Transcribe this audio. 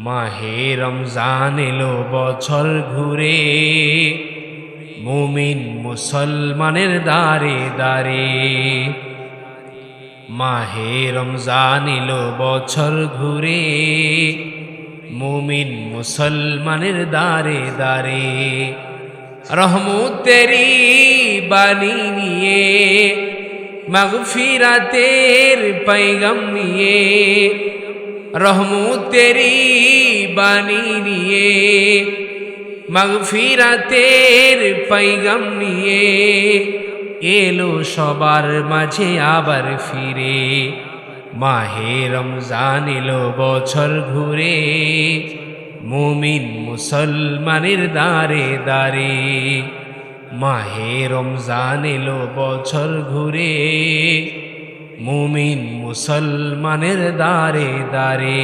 মাহে রমজান এলো বছর ঘুরে। মুমিন মুসলমানের দারে দারে মাহে রমজান এলো বছর ঘুরে। মুমিন মুসলমানের দারে দারে রহমতেরি বাণী নিয়ে, মাগফিরাতের পাইগাম নিয়ে রহমতেরি বানি নিয়ে, মাগফিরাতের পাইগাম নিয়ে এলো সবার মাঝে আবার ফিরে। মাহে রমজান এলো বছর ঘুরে, মুমিন মুসলমানের দাঁড়ে দাঁড়ে মাহে রমজান এলো বছর ঘুরে মুমিন মুসলমানের দারে দারে